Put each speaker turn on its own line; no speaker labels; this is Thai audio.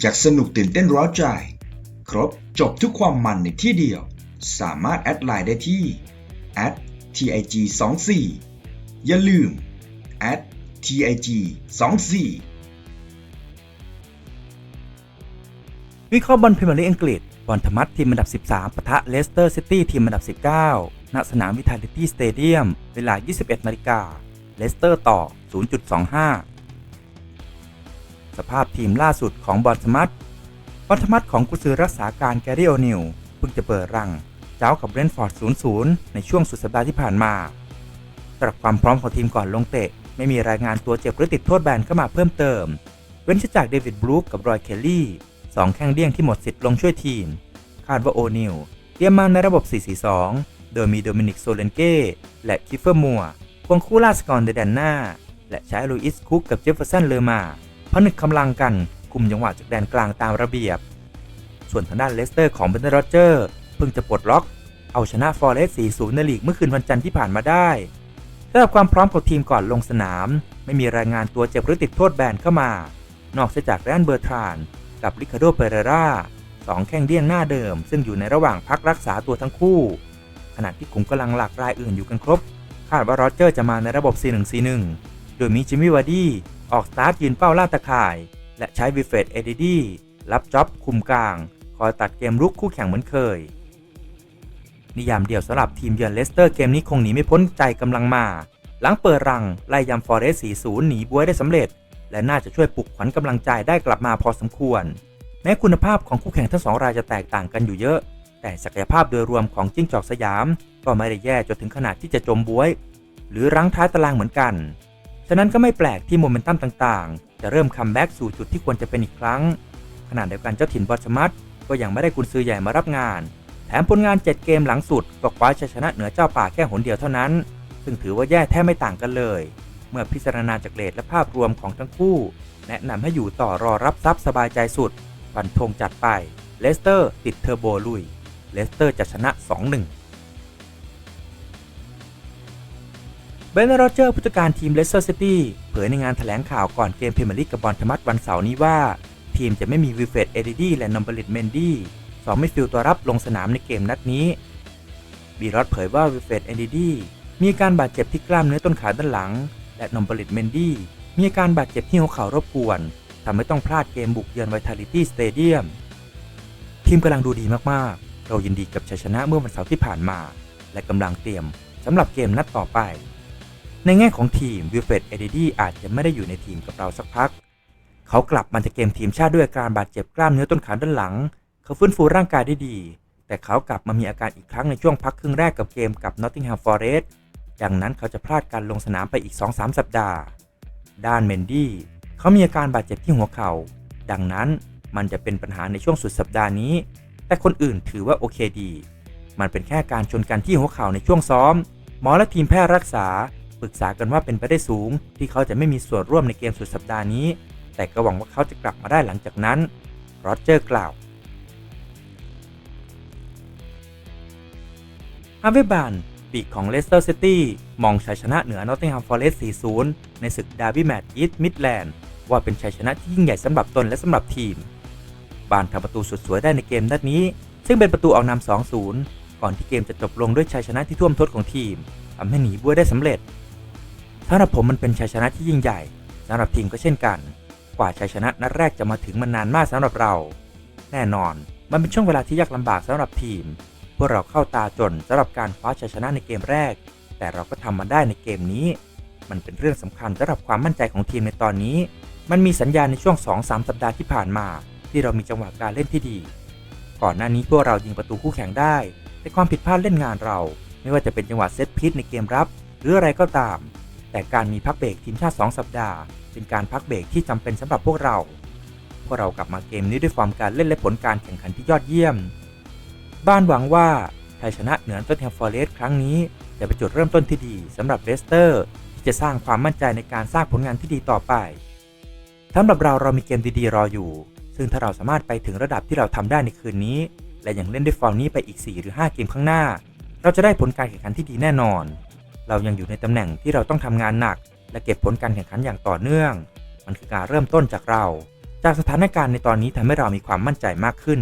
อยากสนุกตื่นเต้นร้าวใจ ครบจบทุกความมันในที่เดียว สามารถแอดไลน์ได้ที่ @tig 2 4อย่าลืม @tig 2 4
วิเคราะห์บอลพรีเมียร์ลีกอังกฤษบอลธรรมัดทีมอันดับ 13ปะทะเลสเตอร์ซิตี้ทีมอันดับ 19 ณ สนามวิทาลิตี้สเตเดียม เวลา 21นาฬิกาเลสเตอร์ต่อ 0.25 สภาพทีมล่าสุดของบอลธรรมัดบอลธรรมัดของกุซือรักษาการแกรี่โอนิลเพิ่งจะเปิดรัง เจ้ากับเรนฟอร์ด 0-0 ในช่วงสุดสัปดาห์ที่ผ่านมาสำหรับความพร้อมของทีมก่อนลงเตะ ไม่มีรายงานตัวเจ็บหรือติดโทษแบนเข้ามาเพิ่มเติม เว้นจากเดวิดบรูคกับรอยเคลลี่สองแข้งเดี้ยงที่หมดสิทธิ์ลงช่วยทีม คาดว่าโอนิลเตรียมมาในระบบ 4-4-2 โดยมีโดมินิกโซเลนเก้และคิฟเฟอร์มัวควงคู่ลาสกอนเดแดนหน้าและใช้ลุอิสคุกกับเจฟเฟอร์สันเลอมา ผนึกกำลังกันคุมจังหวะจากแดนกลางตามระเบียบ ส่วนทางด้านเลสเตอร์ของเบนเดอร์โรเจอร์เพิ่งจะปลดล็อก เอาชนะฟอร์เรสต์4-0ในลีกเมื่อคืนวันจันทร์ที่ผ่านมาได้สำหรับความพร้อมของทีมก่อนลงสนาม ไม่มีรายงานตัวเจ็บหรือติดโทษแบนเข้ามา นอกจากแรนเบอร์ทรานกับริคาโดเปเรราสองแข้งเดี้ยงหน้าเดิม ซึ่งอยู่ในระหว่างพักรักษาตัวทั้งคู่ ขณะที่ขุมกำลังหลักรายอื่นอยู่กันครบ คาดว่าโรเจอร์จะมาในระบบ 4-1-4-1 โดยมีจิมมี่วาร์ดี้ ออกสตาร์ทยืนเป้าล่าตะข่าย และใช้วิเฟตเอดดี้รับจ็อบคุมกลาง คอยตัดเกมลุกคู่แข่งเหมือนเคย นิยามเดียวสำหรับทีมเยือนเลสเตอร์เกมนี้คงหนีไม่พ้นใจกำลังมา หลังเปิดรัง ไล่ยำฟอร์เรสต์4-0 หนีบวยได้สำเร็จ และน่าจะช่วยปลุกขวัญกำลังใจได้กลับมาพอสมควร แม้คุณภาพของคู่แข่งทั้งสองรายจะแตกต่างกันอยู่เยอะ แต่ศักยภาพโดยรวมของจิ้งจอกสยาม ก็ไม่ได้แย่จนถึงขนาดที่จะจมบวย หรือรั้งท้ายตารางเหมือนกัน ฉะนั้นก็ไม่แปลกที่โมเมนตัมต่างๆ จะเริ่มคัมแบ็กสู่จุดที่ควรจะเป็นอีกครั้ง ขณะเดียวกันเจ้าถิ่นบอชมัตก็ยังไม่ได้กุนซือใหญ่มารับงาน แถมผลงาน 7 เกมหลังสุด ก็คว้าชัยชนะเหนือเจ้าป่าแค่หนเดียวเท่านั้น ซึ่งถือว่าแย่แทบไม่ต่างกันเลย เมื่อพิจารณาจากเลทและภาพรวมของทั้งคู่ แนะนำให้อยู่ต่อรอรับทรัพย์สบายใจสุดฟันธงจัดไปเลสเตอร์ติดเทอร์โบลุยเลสเตอร์จะชนะ 2-1 เบนโรเจอร์ผู้จัดการทีมเลสเตอร์ซิตี้เผยในงานแถลงข่าวก่อนเกมพรีเมียร์ลีกกับบอลธรรมัดวันเสาร์นี้ว่า ทีมจะไม่มีวิเฟตเอดิดี้และนอมเบลิตเมนดี้สองมิดฟิลด์ตัวรับลงสนามในเกมนัดนี้บีรอดเผยว่าวิเฟตเอดิดี้มีการบาดเจ็บที่กล้ามเนื้อต้นขาด้านหลัง และนอมเบลิตเมนดี้มีอาการบาดเจ็บที่หัวเข่ารบกวนทำให้ต้องพลาดเกมบุกเยือนไวทาลิตี้สเตเดียมทีมกำลังดูดีมากๆ เรายินดีกับชัยชนะเมื่อวันเสาร์ที่ผ่านมา และกำลังเตรียมสำหรับเกมนัดต่อไป ในแง่ของทีมวิลเฟดเอเดดี้อาจจะไม่ได้อยู่ในทีมกับเราสักพัก เขากลับมาจากเกมทีมชาติด้วยอาการบาดเจ็บกล้ามเนื้อต้นขาด้านหลัง เขาฟื้นฟูร่างกายได้ดี แต่เขากลับมามีอาการอีกครั้งในช่วงพักครึ่งแรกกับเกมกับ Nottingham Forest ดังนั้นเขาจะพลาดการลงสนามไปอีก 2-3 สัปดาห์ ด้านเมนดี้เขามีอาการบาดเจ็บที่หัวเขา่า ดังนั้นมันจะเป็นปัญหาในช่วงสุดสัปดาห์นี้ แต่คนอื่นถือว่าโอเคดี มันเป็นแค่การชนกันที่หัวเข่าในช่วงซ้อม หมอและทีมแพทย์รักษา ปรึกษากันว่าเป็นไปได้สูง ที่เขาจะไม่มีส่วนร่วมในเกมสุดสัปดาห์นี้ แต่ก็หวังว่าเขาจะกลับมาได้หลังจากนั้นโรเจอร์กล่าวฮาเวบานปีกของเลสเตอร์ซิตี้มองชัยชนะเหนือนอตติงแฮมฟอร์เรสต์ 4-0 ในศึกดาร์บี้แมตช์อีสต์มิดแลนด์ว่าเป็นชัยชนะที่ยิ่งใหญ่สำหรับตนและสำหรับทีม บานทำประตูสุดสวยได้ในเกมนัดนี้ ซึ่งเป็นประตูออกนำ 2-0 ก่อนที่เกมจะจบลงด้วยชัยชนะที่ท่วมท้นของทีมทำให้หนีบ้วยได้สำเร็จ สำหรับผมมันเป็นชัยชนะที่ยิ่งใหญ่สำหรับทีมก็เช่นกัน กว่าชัยชนะนัดแรกจะมาถึงมันนานมากสำหรับเรา แน่นอนมันเป็นช่วงเวลาที่ยากลำบากสำหรับทีม พวกเราเข้าตาจนสำหรับการคว้าชัยชนะในเกมแรก แต่เราก็ทำมันได้ในเกมนี้ มันเป็นเรื่องสำคัญสำหรับความมั่นใจของทีมในตอนนี้ มันมีสัญญาณในช่วง 2-3 สัปดาห์ที่ผ่านมา ที่เรามีจังหวะการเล่นที่ดี ก่อนหน้านี้พวกเรายิงประตูคู่แข่งได้ แต่ความผิดพลาดเล่นงานเรา ไม่ว่าจะเป็นจังหวะเซตพิษในเกมรับ หรืออะไรก็ตาม แต่การมีพักเบรกทีมชาติ 2 สัปดาห์ เป็นการพักเบรกที่จำเป็นสำหรับพวกเรา พวกเรากลับมาเกมนี้ด้วยฟอร์มการเล่นและผลการแข่งขันที่ยอดเยี่ยม บ้านหวังว่าชัยชนะเหนือต้นแฮมฟอร์เรสต์ครั้งนี้ จะเป็นจุดเริ่มต้นที่ดีสำหรับเลสเตอร์ ที่จะสร้างความมั่นใจในการสร้างผลงานที่ดีต่อไปสำหรับเราเรามีเกมดีๆรออยู่ ซึ่งถ้าเราสามารถไปถึงระดับที่เราทำได้ในคืนนี้ และยังเล่นด้วยฟอร์มนี้ไปอีก 4 หรือ 5 เกมข้างหน้า เราจะได้ผลการแข่งขันที่ดีแน่นอน เรายังอยู่ในตำแหน่งที่เราต้องทำงานหนัก และเก็บผลการแข่งขันอย่างต่อเนื่อง มันคือการเริ่มต้นจากเรา จากสถานการณ์ในตอนนี้ทำให้เรามีความมั่นใจมากขึ้น